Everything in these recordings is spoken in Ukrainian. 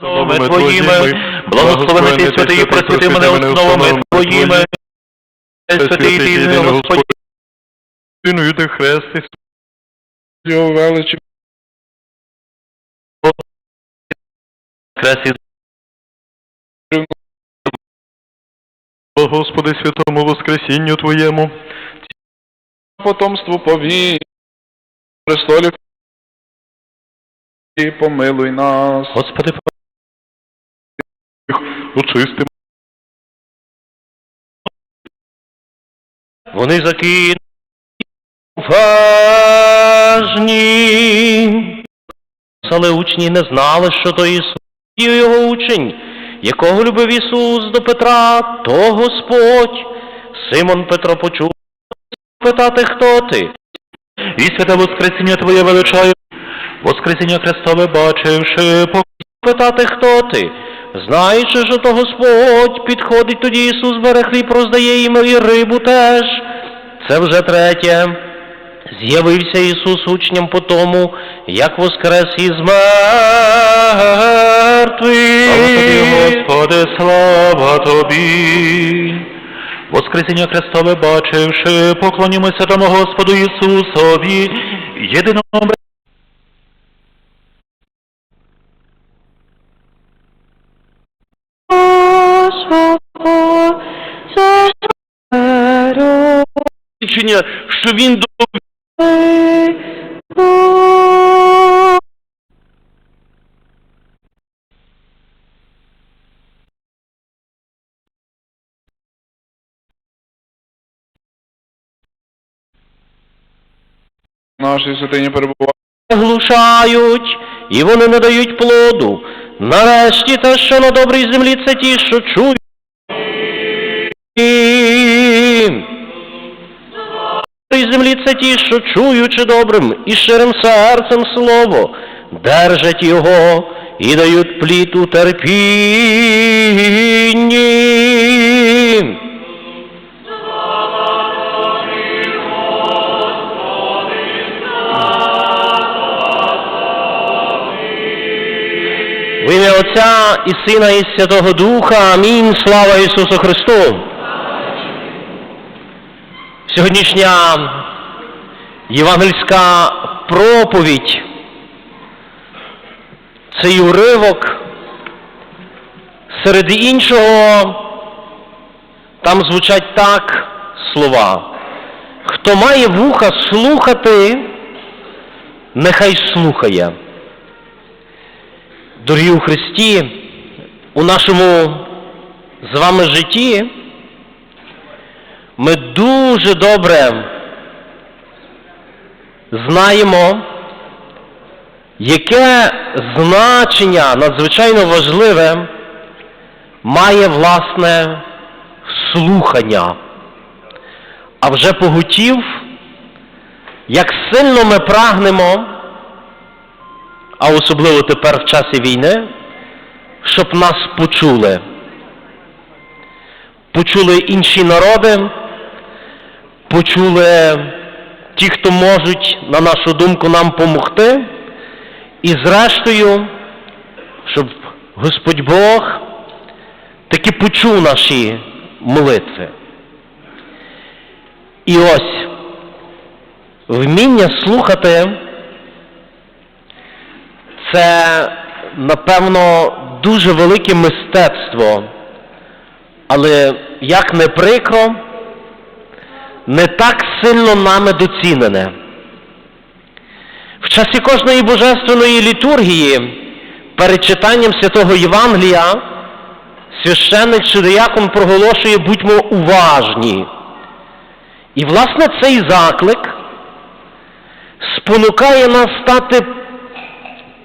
Словами Твоїми, благословений ти святий, просвіти мене основами Твоїми, святий ти єдиний Господь, Синою ти хрестиш, його величі, О Господи, святому Воскресінню Твоєму, потомству повій, престолі і помилуй нас, Господи, очисти вони закинуть важні. Але учні не знали, що то Ісус і його учень, якого любив Ісус до Петра, то Господь. Симон Петро почув питати, хто ти. І святе Воскресіння Твоє величаю, Воскресіння Христове бачивши, питати, хто ти. Знаючи, що то Господь, підходить тоді Ісус бере хліб, роздає їм і рибу теж. Це вже третє. З'явився Ісус учням по тому, як воскрес із мертвих. Слава тобі, Господи, слава Тобі. Воскресіння Христове бачивши, поклонімося тому Господу Ісусові, єдиному свідчення, що він до нашій святині перебуває. глушають, і вони не дають плоду. Нарешті те, що на добрій землі, це ті, що чують. Землі ті, що чуючи добрим і щирим серцем слово, держать його і дають плід у терпінні. В ім'я Отця і Сина, і Святого Духа. Амінь. Слава Ісусу Христу. Сьогоднішня євангельська проповідь. Цей уривок. Серед іншого там звучать так слова. Хто має вуха слухати, нехай слухає. Дорогі у Христі, у нашому з вами житті ми дуже добре знаємо, яке значення надзвичайно важливе має власне слухання. А вже поготів, як сильно ми прагнемо а особливо тепер в часі війни, щоб нас почули. Почули інші народи, почули ті, хто можуть, на нашу думку, нам помогти, і зрештою, щоб Господь Бог таки почув наші молитви. І ось вміння слухати це, напевно, дуже велике мистецтво, але як не прикро, не так сильно нами доцінене. В часі кожної божественної літургії перед читанням святого Євангелія священник чи диякон проголошує будьмо уважні. І, власне, цей заклик спонукає нас стати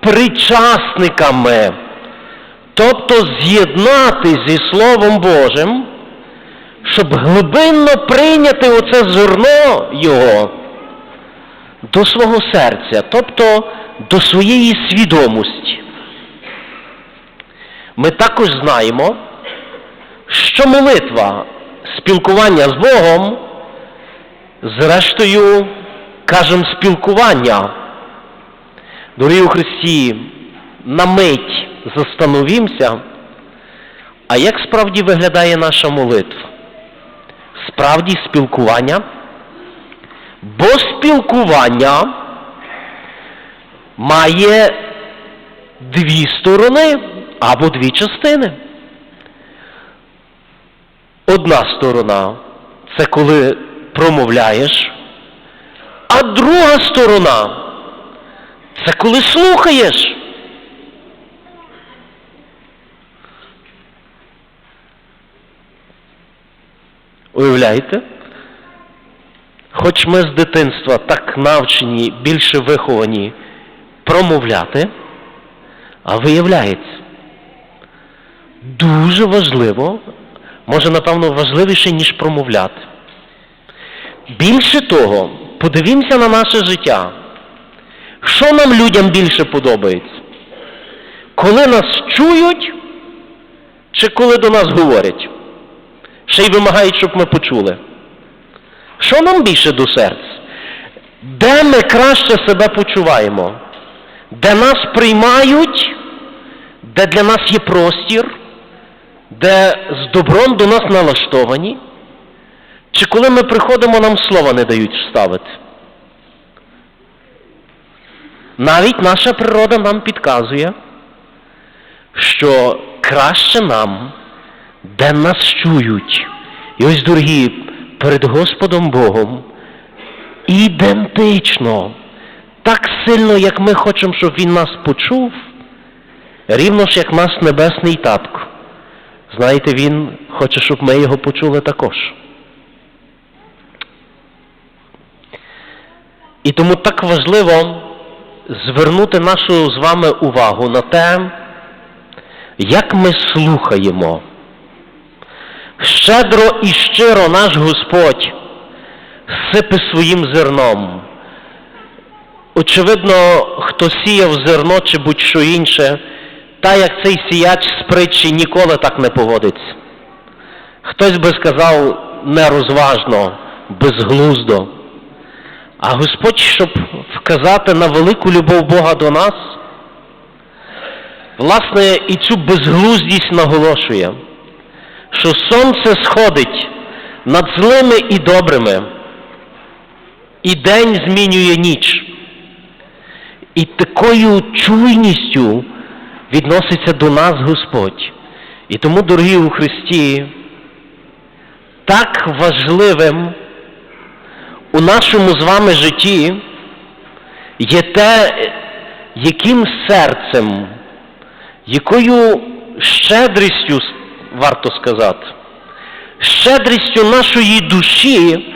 причасниками, тобто з'єднати зі Словом Божим, щоб глибинно прийняти оце зерно Його до свого серця, тобто до своєї свідомості. Ми також знаємо, що молитва, спілкування з Богом, зрештою, кажемо спілкування. Дорогі у Христі, на мить застановімося, а як справді виглядає наша молитва? Справді спілкування? Бо спілкування має дві сторони або дві частини. Одна сторона це коли промовляєш, а друга сторона це коли слухаєш. Уявляєте? Хоч ми з дитинства так навчені, більше виховані промовляти, а виявляється, дуже важливо, може, напевно, важливіше, ніж промовляти. Більше того, подивімося на наше життя. Що нам людям більше подобається? Коли нас чують, чи коли до нас говорять? Ще й вимагають, щоб ми почули. Що нам більше до серця? Де ми краще себе почуваємо? Де нас приймають, де для нас є простір, де з добром до нас налаштовані? Чи коли ми приходимо, нам слова не дають вставити? Навіть наша природа нам підказує, що краще нам, де нас чують. І ось, дорогі, перед Господом Богом ідентично, так сильно, як ми хочемо, щоб Він нас почув, рівно ж як наш небесний татко. Знаєте, Він хоче, щоб ми його почули також. І тому так важливо звернути нашу з вами увагу на те, як ми слухаємо. Щедро і щиро наш Господь сипе своїм зерном. Очевидно, хто сіяв зерно чи будь-що інше, та як цей сіяч з притчі ніколи так не поводиться. Хтось би сказав нерозважно, безглуздо. А Господь, щоб вказати на велику любов Бога до нас, власне, і цю безглуздість наголошує, що сонце сходить над злими і добрими, і день змінює ніч. І такою чуйністю відноситься до нас Господь. І тому, дорогі у Христі, так важливим у нашому з вами житті є те, яким серцем, якою щедрістю, варто сказати, щедрістю нашої душі,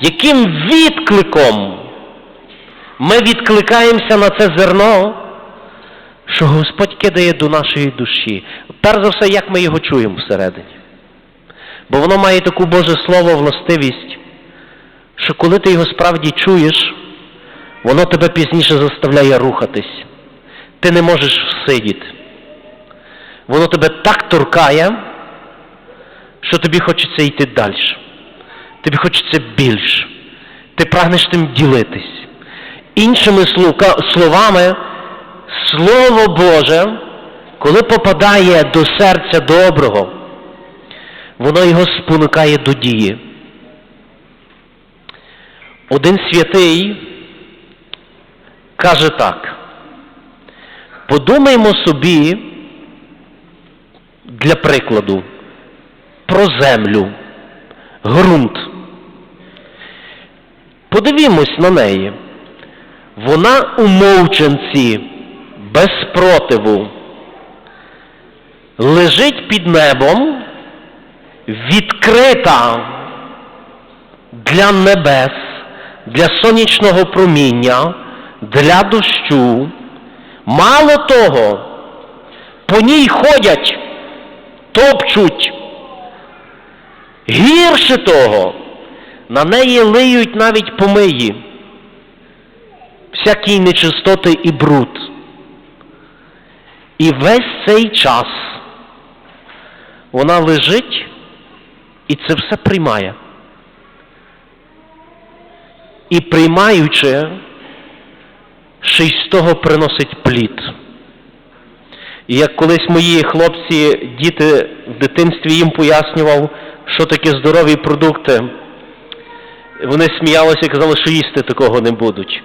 яким відкликом ми відкликаємося на це зерно, що Господь кидає до нашої душі. Перш за все, як ми його чуємо всередині. Бо воно має таку Боже Слово властивість, що коли ти його справді чуєш, воно тебе пізніше заставляє рухатись. Ти не можеш всидіти. Воно тебе так торкає, що тобі хочеться йти далі. Тобі хочеться більше. Ти прагнеш тим ділитись. Іншими словами, Слово Боже, коли попадає до серця доброго, воно його спонукає до дії. Один святий каже так. Подумаймо собі, для прикладу, про землю, ґрунт. Подивімось на неї. Вона у мовчанці, без противу, лежить під небом, відкрита для небес, для сонячного проміння, для дощу. Мало того, по ній ходять, топчуть. Гірше того, на неї лиють навіть помиї, всякі нечистоти і бруд. І весь цей час вона лежить і це все приймає. І приймаючи, ще й з того приносить плід. І як колись мої хлопці, діти в дитинстві їм пояснював, що таке здорові продукти, вони сміялися і казали, що їсти такого не будуть.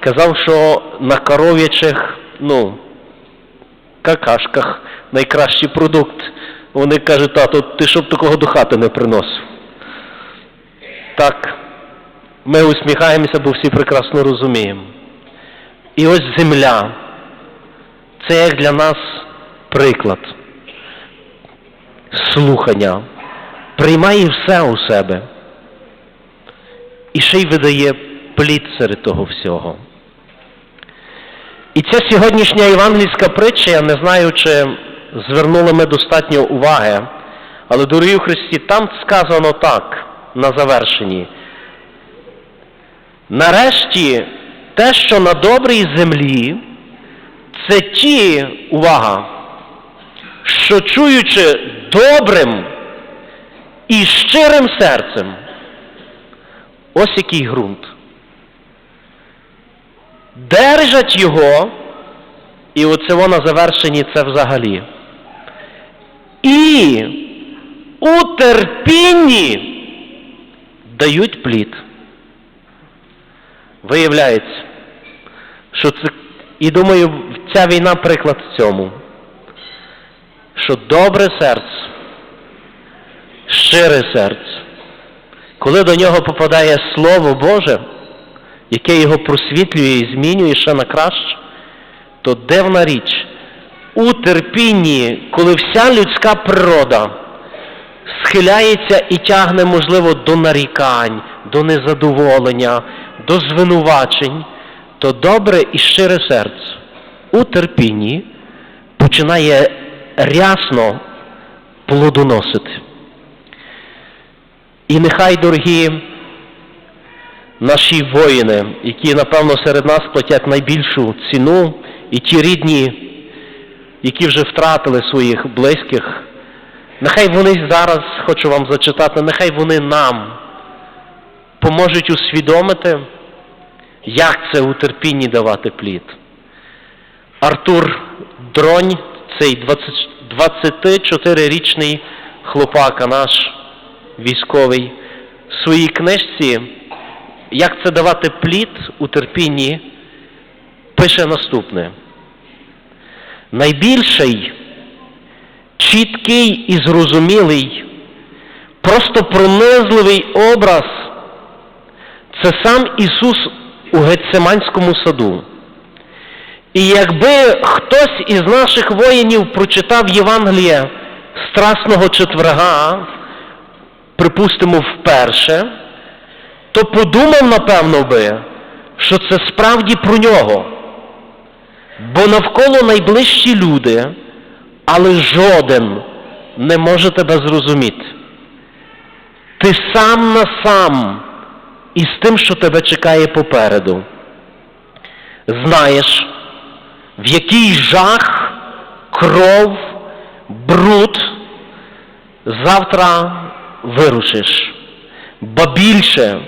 Казав, що на коров'ячих, ну, какашках найкращий продукт. Вони кажуть, тато, ти щоб такого до хати не приносив. Так, ми усміхаємося, бо всі прекрасно розуміємо. І ось земля. Це як для нас приклад. Слухання. Приймає все у себе. І ще й видає плід серед того всього. І ця сьогоднішня євангельська притча, я не знаю, чи звернули ми достатньо уваги, але, дорогі Христі, там сказано так, на завершенні. Нарешті, те, що на добрій землі, це ті, увага, що чуючи добрим і щирим серцем, ось який ґрунт. Держать його, і оце на завершенні це взагалі. І у терпінні дають плід. Виявляється, що це, і думаю, ця війна приклад цьому, що добре серце, щире серце, коли до нього попадає Слово Боже, яке його просвітлює і змінює ще на краще, то дивна річ, у терпінні, коли вся людська природа схиляється і тягне, можливо, до нарікань, до незадоволення, до звинувачень, то добре і щире серце у терпінні починає рясно плодоносити. І нехай, дорогі наші воїни, які, напевно, серед нас платять найбільшу ціну, і ті рідні, які вже втратили своїх близьких, нехай вони зараз, хочу вам зачитати, нехай вони нам поможуть усвідомити, як це у терпінні давати плід. Артур Дронь, цей 24-річний хлопака наш військовий, в своїй книжці як це давати плід у терпінні, пише наступне. Найбільший, чіткий і зрозумілий, просто пронизливий образ це сам Ісус у Гетсиманському саду. І якби хтось із наших воїнів прочитав Євангеліє Страсного четверга, припустимо, вперше, то подумав, напевно би, що це справді про нього. Бо навколо найближчі люди, але жоден не може тебе зрозуміти. Ти сам на сам із тим, що тебе чекає попереду. Знаєш, в який жах, кров, бруд завтра вирушиш. Ба більше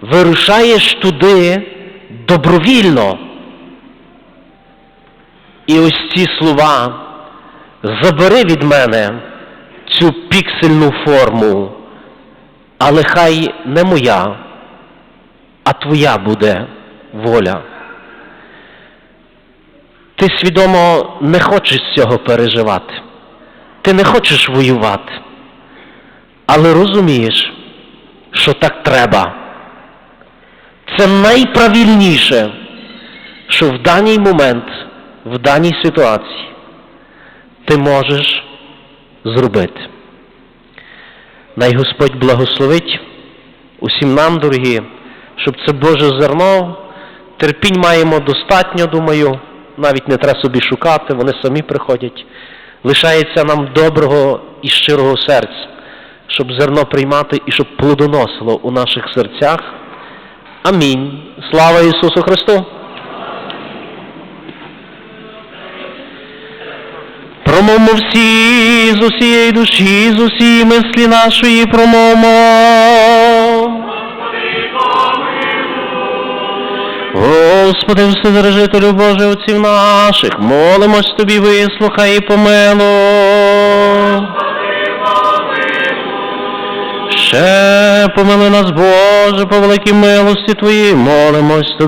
вирушаєш туди добровільно. І ось ці слова забери від мене цю піксельну форму, але хай не моя, а твоя буде воля. Ти свідомо не хочеш цього переживати. Ти не хочеш воювати. Але розумієш, що так треба. Це найправильніше, що в даний момент, в даній ситуації ти можеш зробити. Най Господь благословить усім нам, дорогі, щоб це Боже зерно. Терпінь маємо достатньо, думаю, навіть не треба собі шукати, вони самі приходять. Лишається нам доброго і щирого серця, щоб зерно приймати і щоб плодоносило у наших серцях. Амінь. Слава Ісусу Христу! Промовмо всі з усієї душі, з усієї мислі нашої промовмо. Господи, Вседержителю Боже, отців наших, молимось тобі, вислухай і помилуй. Ще помили нас, Боже, по великій милості Твоїй, молимось тобі.